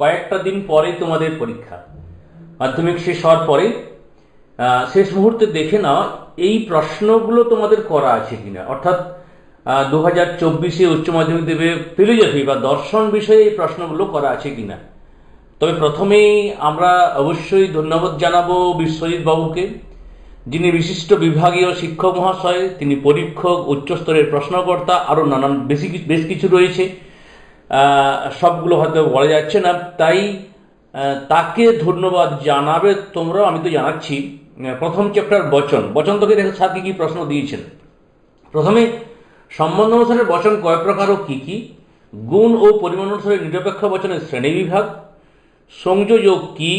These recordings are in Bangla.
কয়েকটা দিন পরে তোমাদের পরীক্ষা। মাধ্যমিক শেষ হওয়ার পরে শেষ মুহূর্তে দেখে নাও, এই প্রশ্নগুলো তোমাদের করা আছে কিনা। অর্থাৎ দু হাজার চব্বিশে উচ্চ মাধ্যমিক দেবে ফিলোজফি বা দর্শন বিষয়ে এই প্রশ্নগুলো করা আছে কিনা। তবে প্রথমেই আমরা অবশ্যই ধন্যবাদ জানাব বিশ্বজিৎ বাবুকে, যিনি বিশিষ্ট বিভাগীয় শিক্ষক মহাশয়, তিনি পরীক্ষক, উচ্চস্তরের প্রশ্নকর্তা আরও নানান বেশি বেশ কিছু রয়েছে। সবগুলো হয়তো বলা যাচ্ছে না। তাই তাকে ধন্যবাদ জানাবে তোমরা, আমি তো জানাচ্ছি। প্রথম চ্যাপ্টার বচন। বচন তোকে দেখো, স্যার কি কি প্রশ্ন দিয়েছেন। প্রথমে, সম্বন্ধ অনুসারে বচন কয় প্রকার ও কী কী? গুণ ও পরিমাণ অনুসারে নিরপেক্ষ বচনের শ্রেণীবিভাগ সংযোজক কী?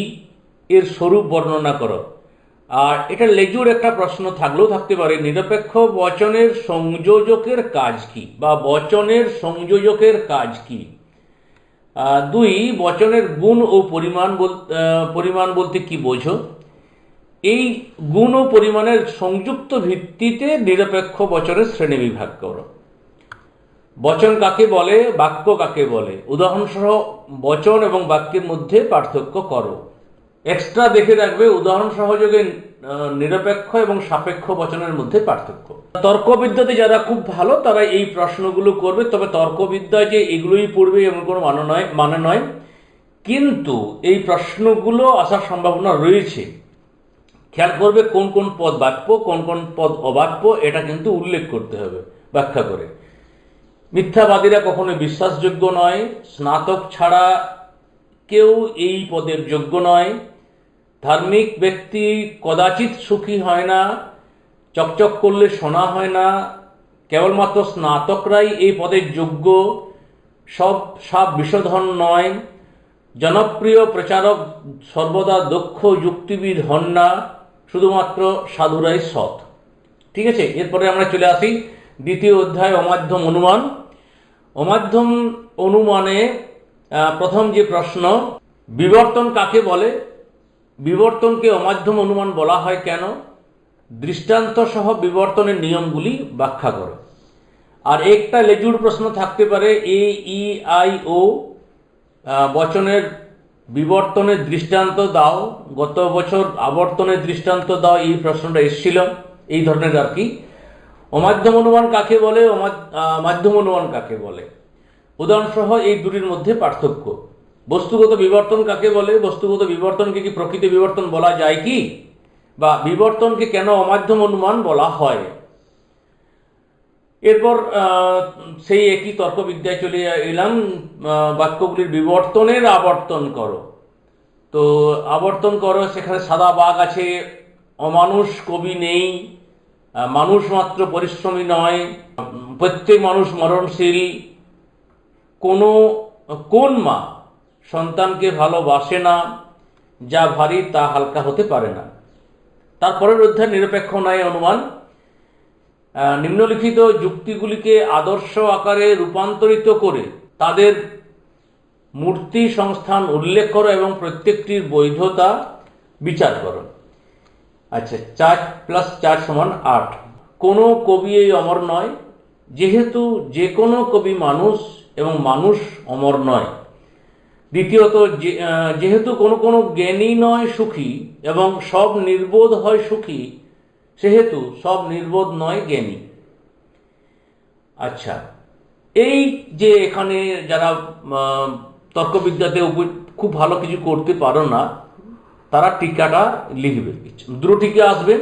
এর স্বরূপ বর্ণনা করো। আর এটা লেজুর একটা প্রশ্ন থাকলেও থাকতে পারে, নিরপেক্ষ বচনের সংযোজকের কাজ কি বা বচনের সংযোজকের কাজ কি? দুই, বচনের গুণ ও পরিমাণ বল- পরিমাণ বলতে কি বোঝো? এই গুণ ও পরিমাণের সংযুক্ত ভিত্তিতে নিরপেক্ষ বচনের শ্রেণীবিভাগ করো। বচন কাকে বলে? বাক্য কাকে বলে? উদাহরণসহ বচন এবং বাক্যের মধ্যে পার্থক্য করো। এক্সট্রা দেখে রাখবে, উদাহরণ সহযোগে নিরপেক্ষ এবং সাপেক্ষ বচনের মধ্যে পার্থক্য। তর্কবিদ্যাতে যারা খুব ভালো, তারা এই প্রশ্নগুলো করবে, তবে তর্কবিদ্যায় যে এগুলোই পড়বে এমন কোনো মানে নয় মানে নয়। কিন্তু এই প্রশ্নগুলো আসার সম্ভাবনা রয়েছে। খেয়াল করবে কোন কোন পদ বাক্য, কোন কোন পদ অবাক্য, এটা কিন্তু উল্লেখ করতে হবে, ব্যাখ্যা করে। মিথ্যাবাদীরা কখনো বিশ্বাসযোগ্য নয়, স্নাতক ছাড়া কেউ এই পদের যোগ্য নয়। ধার্মিক ব্যক্তি কদাচিৎ সুখী হয় না, চকচক করলে শোনা হয় না, কেবলমাত্র স্নাতকরাই এই পদের যোগ্য, সব সাপ বিষধন নয়। জনপ্রিয় প্রচারক সর্বদা দক্ষ যুক্তিবিদ হন না, শুধুমাত্র সাধুরাই সৎ। ঠিক আছে, এরপরে আমরা চলে আসি দ্বিতীয় অধ্যায় অমাধ্যম অনুমান। অমাধ্যম অনুমানে প্রথম যে প্রশ্ন, বিবর্তন কাকে বলে? বিবর্তনকে অমাধ্যম অনুমান বলা হয় কেন? দৃষ্টান্ত সহ বিবর্তনের নিয়মগুলি ব্যাখ্যা করো। আর একটা লেজুর প্রশ্ন থাকতে পারে, এ, ই, আই, ও বচনের বিবর্তনের দৃষ্টান্ত দাও, গত বছর আবর্তনের দৃষ্টান্ত দাও, এই প্রশ্নটা এসেছিল, এই ধরনের আর কি। অমাধ্যম অনুমান কাকে বলে? মাধ্যম অনুমান কাকে বলে? উদাহরণসহ এই দুটির মধ্যে পার্থক্য। বস্তুগত বিবর্তন কাকে বলে? বস্তুগত বিবর্তনকে কি প্রকৃত বিবর্তন বলা যায় কি? বা বিবর্তনকে কেন অমাধ্যম অনুমান বলা হয়? এরপর সেই একই তর্কবিদ্যায় চলে এলাম বাক্যগুলির বিবর্তনের আবর্তন করো। তো আবর্তন করো, সেখানে সাদা বাঘ আছে, অমানুষ কবি নেই মানুষ মাত্র পরিশ্রমী নয়, প্রত্যেক মানুষ মরণশীল কোনো কোন মা সন্তানকে ভালোবাসে না, যা ভারী তা হালকা হতে পারে না। তারপরের অধ্যায় নিরপেক্ষ নয় অনুমান নিম্নলিখিত যুক্তিগুলিকে আদর্শ আকারে রূপান্তরিত করে তাদের মূর্তি সংস্থান উল্লেখ করো এবং প্রত্যেকটির বৈধতা বিচার করো। আচ্ছা চার প্লাস চার সমান আট। কোনো কবি এই অমর নয়, যেহেতু যে কোনো কবি মানুষ এবং মানুষ অমর নয়। দ্বিতীয়ত যেহেতু কোনো কোনো জ্ঞানী নয় সুখী এবং সব নির্বোধ হয় সুখী, সেহেতু সব নির্বোধ নয় জ্ঞানী। আচ্ছা এই যে এখানে যারা তর্কবিদ্যাতে খুব ভালো কিছু করতে পারো না, তারা টিকাটা লিখবে। দুটো টিকা আসবে।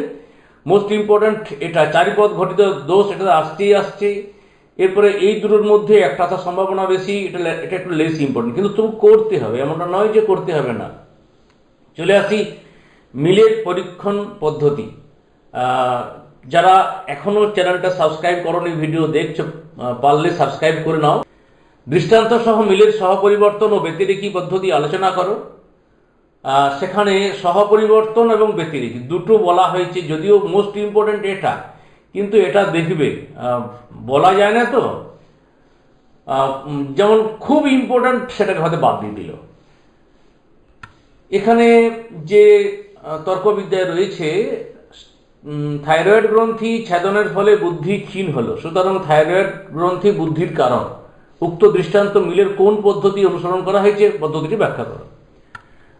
মোস্ট ইম্পর্ট্যান্ট এটা চারিপদ ঘটিত, দোষ, এটা আসতেই আসছে। এরপরে এই দুটোর মধ্যে একটা আসার সম্ভাবনা বেশি, এটা এটা একটু লেস ইম্পর্টেন্ট কিন্তু তুমি করতে হবে, এমনটা নয় যে করতে হবে না। চলে আসি মিলের পরীক্ষণ পদ্ধতি। যারা এখনও চ্যানেলটা সাবস্ক্রাইব করনি, ভিডিও দেখছ পারলে সাবস্ক্রাইব করে নাও। দৃষ্টান্ত সহ মিলের সহপরিবর্তন ও ব্যতিরেকী পদ্ধতি আলোচনা করো। সেখানে সহপরিবর্তন এবং ব্যতিরেকী, দুটো বলা হয়েছে, যদিও মোস্ট ইম্পর্ট্যান্ট এটা, কিন্তু এটা দেখবে। বলা যায় না তো? যেমন খুব ইম্পর্ট্যান্ট সেটাকে হয়তো বাদ দিয়ে দিল। এখানে যে তর্কবিদ্যায় রয়েছে থাইরয়েড গ্রন্থি ছেদনের ফলে বুদ্ধি ক্ষীণ হলো। সুতরাং থাইরয়েড গ্রন্থি বুদ্ধির কারণ। উক্ত দৃষ্টান্ত মিলের কোন পদ্ধতি অনুসরণ করা হয়েছে? পদ্ধতিটি ব্যাখ্যা করো।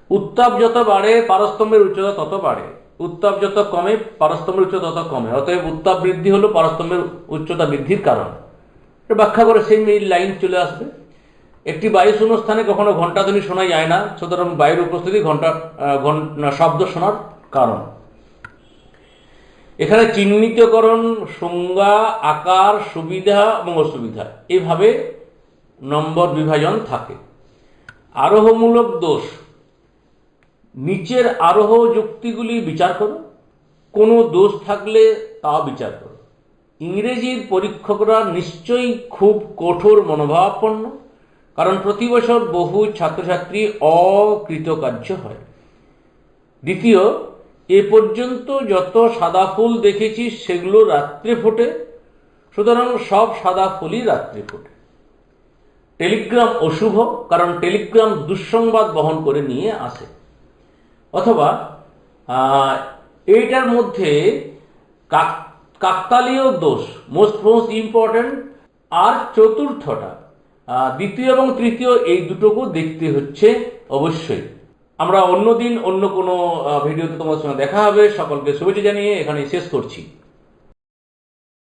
উত্তাপ যত বাড়ে পারস্তম্ভের উচ্চতা তত বাড়ে। উত্তাপ যত কমে পারস্তম্ভের উচ্চতা তত কমে। অতএব উত্তাপ বৃদ্ধি হলো পারস্তম্ভের উচ্চতা বৃদ্ধির কারণ। ব্যাখ্যা করে সেই লাইন চলে আসবে। একটি বায়ু শূন্য স্থানে কখনো ঘণ্টাধ্বনি শোনা যায় না, সুতরাং বায়ুর উপস্থিতি ঘন- শব্দ শোনার কারণ। এখানে চিহ্নিতকরণ, সংজ্ঞা, আকার, সুবিধা এবং অসুবিধা, এভাবে নম্বর বিভাজন থাকে। আরোহমূলক দোষ নিচের আরোহ যুক্তিগুলি বিচার করো, কোনো দোষ থাকলে তা বিচার করো। ইংরেজির পরীক্ষকরা নিশ্চয়ই খুব কঠোর মনোভাবাপন্ন, কারণ প্রতি বছর বহু ছাত্রছাত্রী অকৃতকার্য হয়। দ্বিতীয়, এ পর্যন্ত যত সাদা ফুল দেখেছি সেগুলো রাত্রে ফোটে, সুতরাং সব সাদা ফুলই রাত্রে ফোটে। টেলিগ্রাম অশুভ, কারণ টেলিগ্রাম দুঃসংবাদ বহন করে নিয়ে আসে। অথবা এইটার মধ্যে কাক- কাকতালীয় দোষ মোস্ট মোস্ট ইম্পর্ট্যান্ট আর চতুর্থটা দ্বিতীয় এবং তৃতীয় এই দুটোকেও দেখতে হচ্ছে অবশ্যই। আমরা অন্য দিন অন্য কোনো ভিডিওতে তোমার সঙ্গে দেখা হবে। সকলকে শুভেচ্ছা জানিয়ে এখানে শেষ করছি।